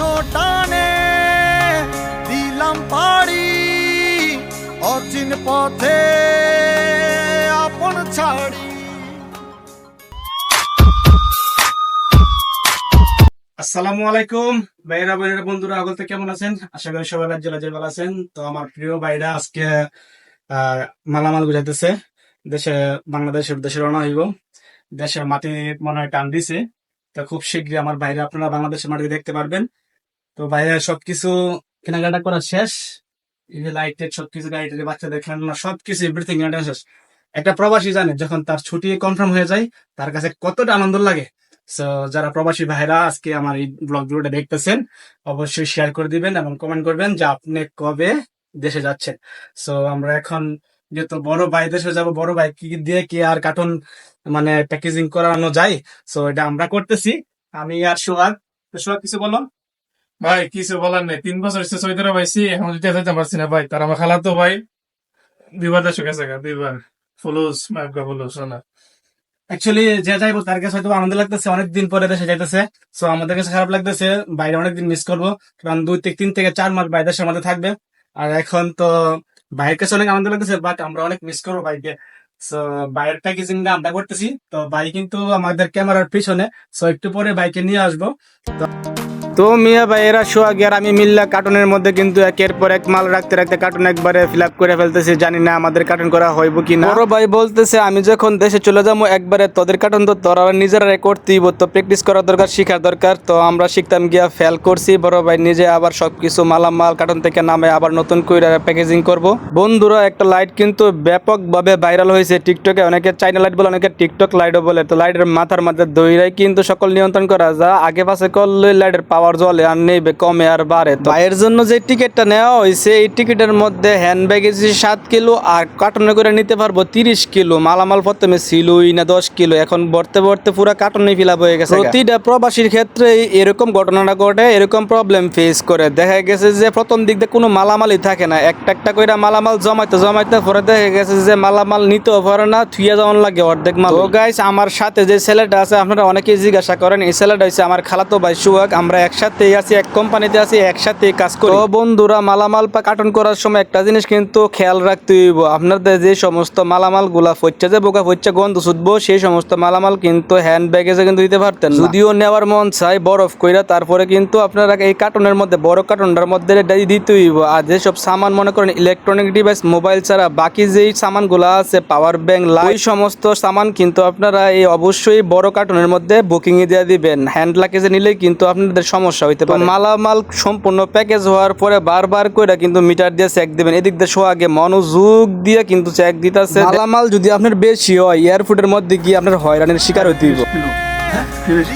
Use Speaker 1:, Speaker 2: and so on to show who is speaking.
Speaker 1: নোটানে দিলাম পাড়ি অচিন পথে আপন ছাড়ি।
Speaker 2: আসসালামু আলাইকুম। ভাইরা ভাইরা বন্ধুরা, আগলতে কেমন আছেন? আশা করি সবাই রাজ্য রাজ্যে ভালো আছেন। তো আমার প্রিয় ভাইরা আজকে মালামাল বুঝাইতেছে দেশে বাংলাদেশের দেশে রওনা হইব। দেশের মাটি মনে হয় টান দিছে। তো খুব শীঘ্রই আমার বাইরে আপনারা বাংলাদেশের মাটি দেখতে পারবেন। তো বাইরে সবকিছু কেনাকাটা করা শেষ। লাইট সবকিছু গাড়ি বাচ্চাদের খেলনা সবকিছু এভরিথিং শেষ। একটা প্রবাসী জানে, যখন তার ছুটি কনফার্ম হয়ে যায়, তার কাছে কতটা আনন্দ লাগে। সো যারা প্রবাসী ভাইরা আজকে আমার এই ব্লগ দেখতেছেন, অবশ্যই শেয়ার করে দিবেন এবং কমেন্ট করবেন যে আপনি কবে দেশে যাচ্ছেন। সো আমরা এখন যেহেতু বড় ভাই, দেশে যাব, বড় ভাই, কি দিয়ে কি আর কার্টুন মানে প্যাকেজিং করানো যায়? সো এটা আমরা করতেছি। আমি আর সোহাগ সোহাগ কিছু বলো।
Speaker 3: ভাই, কিছু বলার নেই। তিন বছর হচ্ছে সৌদি এখন যেতে যেতে পারছি না ভাই। তার আমার খালাতো ভাই, দুইবার দেশে গেছে দুইবার। ফুলুস ফুলুস না।
Speaker 2: অ্যাকচুয়ালি যে যাইবো, তার কাছে হয়তো আনন্দ লাগতেছে পরে দেশে যাইতেছে। সো আমাদের কাছে খারাপ লাগতেছে, বাইরে মিস করব। কারণ দুই থেকে, তিন থেকে চার মাস বাইরে দেশের মধ্যে থাকবে। আর এখন তো বাইরের কাছে অনেক আনন্দ লাগতেছে বাট আমরা অনেক মিস করব বাইকে সো বাইরের প্যাকেজিংটা আমরা করতেছি। তো বাইক কিন্তু আমাদের ক্যামেরার পিছনে। সো একটু পরে বাইকে নিয়ে আসব। তো মিয়া ভাই, এরা সোহাগ আর আমি মিল্লা কার্টুনের মধ্যে কিন্তু একের পর এক মাল রাখতে রাখতে কার্টুন একবারে ফিল আপ করে ফেলতেছি। জানি না আমাদের কার্টুন করা হইব কি না বড় ভাই বলতেছে, আমি যখন দেশে চলে যাব, একবারে তোদের কার্টুন তো তোরা নিজেরা রেকর্ড দিব, তো প্র্যাকটিস করা দরকার শেখার দরকার। তো আমরা শিখতাম গিয়া ফেল করছি। বড় ভাই নিজে আবার সবকিছু মালামাল কার্টুন থেকে নামে আবার নতুন করে প্যাকেজিং করব। বন্ধুরা, একটা লাইট কিন্তু ব্যাপকভাবে ভাইরাল হয়েছে টিকটকে অনেকে চাইনা লাইট বলে, অনেকে টিকটক লাইটও বলে। তো লাইটের মাথার মধ্যে দইরাই কিন্তু সকল নিয়ন্ত্রণ করা যা আগে পাশে করলে লাইটের পাওয়ার জলে আর নেবে কমে আর বাড়ে তো। ভাইয়ের জন্য যে টিকিটটা নেওয়া হয়েছে এই টিকিটের মধ্যে হ্যান্ড ব্যাগেজ সাত কিলো আর কার্টনে করে নিতে পারব তিরিশ কিলো। মালামাল প্রথমে ছিলই না দশ কিলো এখন বর্তে ভরতে পুরো কার্টনে ফিল আপ হয়ে গেছে প্রতিটা প্রবাসীর ক্ষেত্রে এরকম ঘটনাটা ঘটে এরকম প্রবলেম ফেস করে। দেখা গেছে যে প্রথম দিক দিয়ে কোনো মালামালই থাকে না। একটা একটা করে মালামাল জমাইতে জমাইতে পরে দেখা গেছে যে মালামাল নিতেও পারে না থুইয়া যাওয়ান লাগে অর্ধেক মাল। তো গাইস আমার সাথে যে ছেলেটা আছে আপনারা অনেকেই জিজ্ঞাসা করেন এই ছেলেটা হচ্ছে আমার খালাতো ভাই সুহাগ আমরা একসাথেই আছি, এক কোম্পানিতে আছি একসাথে কাজ করি। তো বন্ধুরা, মালামাল কার্টন করার সময় একটা জিনিস কিন্তু খেয়াল রাখতে হইব। আপনাদের যে সমস্ত মালামালগুলা ফচ্ছে যে বোকা ফচ্ছে গন্ধ ছুটবো, সেই সমস্ত মালামাল কিন্তু হ্যান্ড ব্যাগেজে কিন্তু দিতে পারতেন যদিও নেওয়ার মন চাই বরফ কইরা, তারপরে কিন্তু আপনারা এই কার্টনের মধ্যে, বড় কার্টনটার মধ্যে দিতে হইব। আর যেসব সামান, মনে করেন ইলেকট্রনিক ডিভাইস মোবাইল ছাড়া বাকি যেই সামানগুলো আছে পাওয়ার ব্যাংক লাইট সমস্ত সামান কিন্তু আপনারা এই অবশ্যই বড় কার্টনের মধ্যে বুকিং এ দিয়ে দিবেন। হ্যান্ড লাকেজে নিলে কিন্তু আপনাদের সমস্যা হইতে পারে। মালামাল সম্পূর্ণ প্যাকেজ হওয়ার পরে বারবার কইরা কিন্তু মিটার দিয়ে চেক দিবেন। এদিক দিয়ে শো আগে মনোযোগ দিয়ে কিন্তু চেক দিতেছে মালামাল যদি আপনার বেশি হয় এয়ারপোর্টের মধ্যে গিয়ে আপনার হয়রানির শিকার হইতে হইব।
Speaker 3: তিরিশ